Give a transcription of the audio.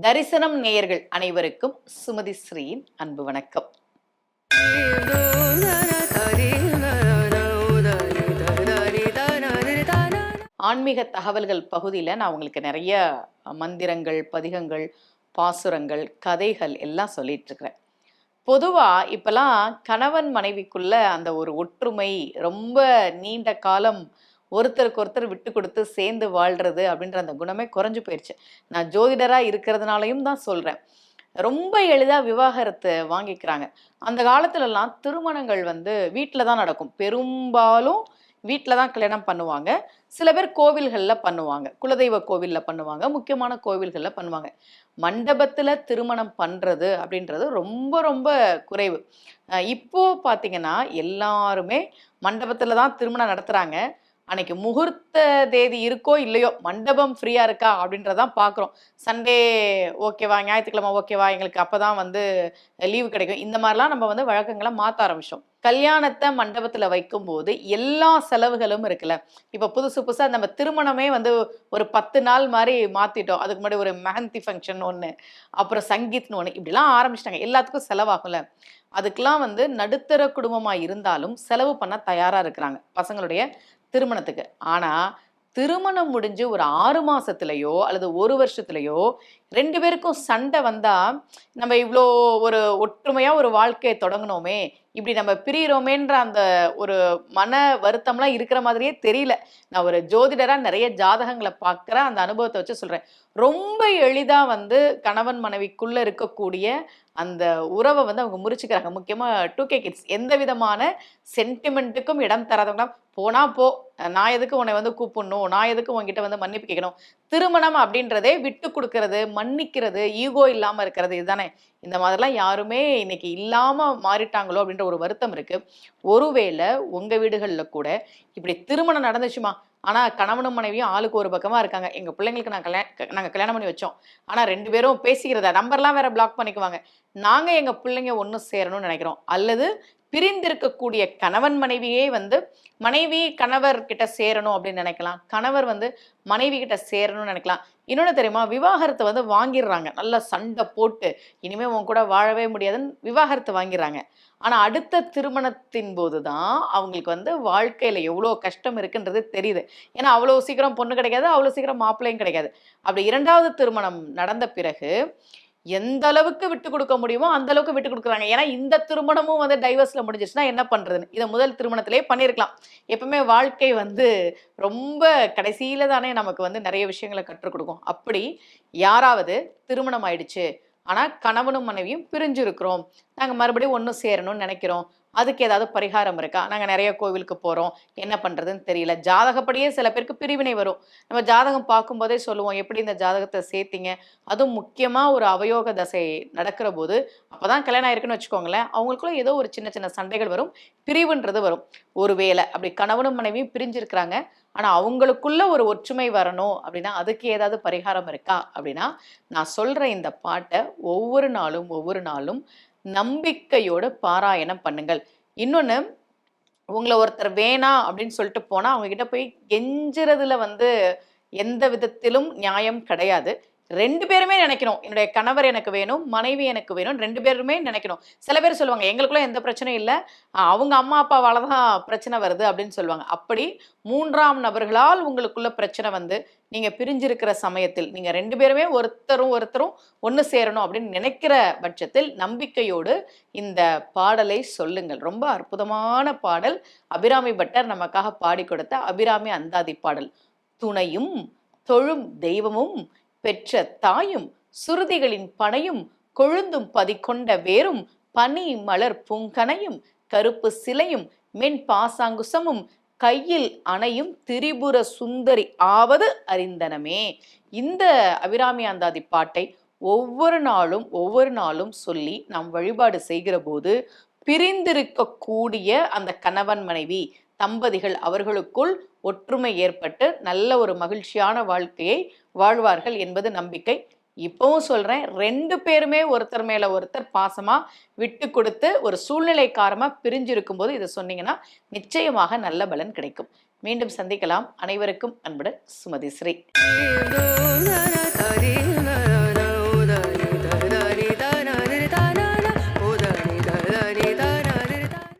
தரிசனம் நேயர்கள் அனைவருக்கும் சுமதி ஸ்ரீயின் அன்பு வணக்கம். ஆன்மீக தகவல்கள் பகுதியில் நான் உங்களுக்கு நிறைய மந்திரங்கள் பதிகங்கள் பாசுரங்கள் கதைகள் எல்லாம் சொல்லிட்டு இருக்கிறேன். பொதுவாக இப்போலாம் கணவன் மனைவிக்குள்ள அந்த ஒரு ஒற்றுமை ரொம்ப நீண்ட காலம் ஒருத்தருக்கு ஒருத்தர் விட்டு கொடுத்து சேர்ந்து வாழ்றது அப்படின்ற அந்த குணமே குறைஞ்சு போயிடுச்சு நான் ஜோதிடராக இருக்கிறதுனாலையும் தான் சொல்கிறேன் ரொம்ப எளிதாக விவாகரத்து வாங்கிக்கிறாங்க. அந்த காலத்துலலாம் திருமணங்கள் வந்து வீட்டில் தான் நடக்கும். பெரும்பாலும் வீட்டில் தான் கல்யாணம் பண்ணுவாங்க. சில பேர் கோவில்களில் பண்ணுவாங்க. குலதெய்வ கோவிலில் பண்ணுவாங்க. முக்கியமான கோவில்களில் பண்ணுவாங்க. மண்டபத்தில் திருமணம் பண்ணுறது அப்படின்றது ரொம்ப ரொம்ப குறைவு. இப்போது இப்போ பார்த்தீங்கன்னா எல்லாருமே மண்டபத்தில் தான் திருமணம் நடத்துகிறாங்க அன்னைக்கு முகூர்த்த தேதி இருக்கோ இல்லையோ மண்டபம் ஃப்ரீயாக இருக்கா அப்படின்றதான் பார்க்குறோம் சண்டே ஓகேவா ஞாயிற்றுக்கிழமை ஓகேவா எங்களுக்கு அப்போ தான் வந்து லீவு கிடைக்கும். இந்த மாதிரிலாம் நம்ம வந்து வழக்கங்களை மாற்ற ஆரம்பிச்சோம். கல்யாணத்தை மண்டபத்தில் வைக்கும்போது எல்லா செலவுகளும் இருக்குல்ல. இப்போ புதுசு புதுசாக நம்ம திருமணமே வந்து ஒரு பத்து நாள் மாதிரி மாற்றிட்டோம் அதுக்கு முன்னாடி ஒரு மெஹந்தி ஃபங்க்ஷன் ஒன்று அப்புறம் சங்கீத்னு ஒன்று இப்படிலாம் ஆரம்பிச்சிட்டாங்க. எல்லாத்துக்கும் செலவாகும்ல. அதுக்கெலாம் வந்து நடுத்தர குடும்பமாக இருந்தாலும் செலவு பண்ண தயாராக இருக்கிறாங்க. பசங்களுடைய திருமணத்துக்கு. ஆனால் திருமணம் முடிஞ்சு ஒரு ஆறு மாசத்துலயோ அல்லது ஒரு வருஷத்துலயோ ரெண்டு பேருக்கும் சண்டை வந்தா நம்ம இவ்வளோ ஒரு ஒற்றுமையா ஒரு வாழ்க்கையை தொடங்கினோமே இப்படி நம்ம பிரியிறோமேன்ற அந்த ஒரு மன வருத்தம்லாம் இருக்கிற மாதிரியே தெரியல. நான் ஒரு ஜோதிடரா நிறைய ஜாதகங்களை பார்க்குற அந்த அனுபவத்தை வச்சு சொல்றேன். ரொம்ப எளிதா வந்து கணவன் மனைவிக்குள்ள இருக்கக்கூடிய அந்த உறவை வந்து அவங்க முறிச்சுக்கிறாங்க. முக்கியமாக டூ கே கிட்ஸ் எந்த விதமான சென்டிமெண்ட்டுக்கும் இடம் தராதவங்க போனா போ. நான் எதுக்கு உன்னை வந்து கூப்பிடணும்? நான் எதுக்கு உன்கிட்ட வந்து மன்னிப்பு கேட்கணும்? திருமணம் அப்படின்றதே விட்டு கொடுக்கறது மன்னிக்கிறது ஈகோ இல்லாமல் இருக்கிறது இதுதானே. இந்த மாதிரிலாம் யாருமே இன்னைக்கு இல்லாமல் மாறிட்டாங்களோ அப்படின்ற ஒரு வருத்தம் இருக்குது ஒருவேளை உங்கள் வீடுகளில் கூட இப்படி திருமணம் நடந்துச்சுமா? ஆனால் கணவனும் மனைவியும் ஆளுக்கு ஒரு பக்கமாக இருக்காங்க. எங்கள் பிள்ளைங்களுக்கு நான் கல்யாணம் நாங்கள் கல்யாணம் பண்ணி வச்சோம். ஆனால் ரெண்டு பேரும் பேசிக்கிறதா நம்பர்லாம் வேற பிளாக் பண்ணிக்குவாங்க. நாங்கள் எங்கள் பிள்ளைங்க ஒன்றும் சேரணும்னு நினைக்கிறோம். அல்லது பிரிந்திருக்கக்கூடிய கணவன் மனைவியே வந்து மனைவி கணவர் கிட்ட சேரணும் அப்படின்னு நினைக்கலாம். கணவர் வந்து மனைவி கிட்ட சேரணும்னு நினைக்கலாம். இன்னொன்று தெரியுமா? விவாகரத்தை வந்து வாங்கிடுறாங்க. நல்லா சண்டை போட்டு இனிமேல் உன் கூட வாழவே முடியாதுன்னு விவாகரத்தை வாங்கிடுறாங்க. ஆனால் அடுத்த திருமணத்தின் போது தான் அவங்களுக்கு வந்து வாழ்க்கையில் எவ்வளோ கஷ்டம் இருக்குன்றது தெரியுது. ஏன்னா அவ்வளோ சீக்கிரம் பொண்ணு கிடைக்காது அவ்வளோ சீக்கிரம் மாப்பிள்ளையும் கிடைக்காது. அப்படி இரண்டாவது திருமணம் நடந்த பிறகு எந்த அளவுக்கு விட்டு கொடுக்க முடியுமோ அந்த அளவுக்கு விட்டு கொடுக்குறாங்க. ஏன்னா இந்த திருமணமும் வந்து டைவர்ஸ்ல முடிஞ்சிச்சுன்னா என்ன பண்றதுன்னு? இதை முதல் திருமணத்திலே பண்ணியிருக்கலாம். எப்பவுமே வாழ்க்கை வந்து ரொம்ப கடைசியில தானே நமக்கு வந்து நிறைய விஷயங்களை கற்றுக் கொடுக்கும். அப்படி யாராவது திருமணம் ஆயிடுச்சு. ஆனா கணவனும் மனைவியும் பிரிஞ்சு இருக்கிறோம் நாங்க மறுபடியும் ஒன்றும் சேரணும்னு நினைக்கிறோம். அதுக்கு ஏதாவது பரிகாரம் இருக்கா? நாங்கள் நிறைய கோவிலுக்கு போகிறோம் என்ன பண்ணுறதுன்னு தெரியல. ஜாதகப்படியே சில பேருக்கு பிரிவினை வரும். நம்ம ஜாதகம் பார்க்கும்போதே சொல்லுவோம் எப்படி இந்த ஜாதகத்தை சேர்த்தீங்க? அதுவும் முக்கியமாக ஒரு அவயோக தசை நடக்கிற போது அப்போ தான் கல்யாணம் ஆயிருக்குன்னு வச்சுக்கோங்களேன் அவங்களுக்குள்ள ஏதோ ஒரு சின்ன சின்ன சண்டைகள் வரும் பிரிவுன்றது வரும். ஒரு வேலை அப்படி கணவனும் மனைவியும் பிரிஞ்சிருக்கிறாங்க ஆனால் அவங்களுக்குள்ள ஒரு ஒற்றுமை வரணும் அப்படின்னா அதுக்கு ஏதாவது பரிகாரம் இருக்கா? அப்படின்னா நான் சொல்கிற இந்த பாட்டை ஒவ்வொரு நாளும் ஒவ்வொரு நாளும் நம்பிக்கையோட பாராயணம் பண்ணுங்கள். இன்னொன்று உங்களை ஒருத்தர் வேணாம் அப்படின்னு சொல்லிட்டு போனால் அவங்க கிட்ட போய் கெஞ்சுறதுல வந்து எந்த விதத்திலும் நியாயம் கிடையாது. ரெண்டு பேருமே நினைக்கணும். என்னுடைய கணவர் எனக்கு வேணும் மனைவி எனக்கு வேணும் ரெண்டு பேருமே நினைக்கணும். சில பேர் சொல்லுவாங்க எங்களுக்குள்ள எந்த பிரச்சனையும் இல்லை. அவங்க அம்மா அப்பாவால் தான் பிரச்சனை வருது அப்படின்னு சொல்லுவாங்க. அப்படி மூன்றாம் நபர்களால் உங்களுக்குள்ள பிரச்சனை வந்து நீங்கள் பிரிஞ்சிருக்கிற சமயத்தில் நீங்கள் ரெண்டு பேருமே ஒருத்தரும் ஒருத்தரும் ஒன்று சேரணும் அப்படின்னு நினைக்கிற பட்சத்தில் நம்பிக்கையோடு இந்த பாடலை சொல்லுங்கள். ரொம்ப அற்புதமான பாடல். அபிராமி பட்டர் நமக்காக பாடி கொடுத்த அபிராமி அந்தாதி பாடல். துணையும் தொழும் தெய்வமும் பெற்ற தாயும் சுருதிகளின் பனையும் கொழுந்தும் பதிக்கொண்ட வேரும் பனி மலர் பூங்கனையும் கருப்பு சிலையும் மென் பாசாங்குசமும் கையில் அணையும் திரிபுர சுந்தரி ஆவது அறிந்தனமே. இந்த அபிராமி அந்தாதி பாட்டை ஒவ்வொரு நாளும் ஒவ்வொரு நாளும் சொல்லி நாம் வழிபாடு செய்கிற போது பிரிந்திருக்கக்கூடிய அந்த கணவன் மனைவி தம்பதிகள் அவர்களுக்குள் ஒற்றுமை ஏற்பட்டு நல்ல ஒரு மகிழ்ச்சியான வாழ்க்கையை வாழ்வார்கள் என்பது நம்பிக்கை. இப்பவும் சொல்றேன் ரெண்டு பேருமே ஒருத்தர் மேல ஒருத்தர் பாசமா விட்டு கொடுத்து ஒரு சூழ்நிலை காரமா பிரிஞ்சிருக்கும் போது இதை சொன்னீங்கன்னா நிச்சயமாக நல்ல பலன் கிடைக்கும். மீண்டும் சந்திக்கலாம். அனைவருக்கும் அன்புடன் சுமதி ஸ்ரீ.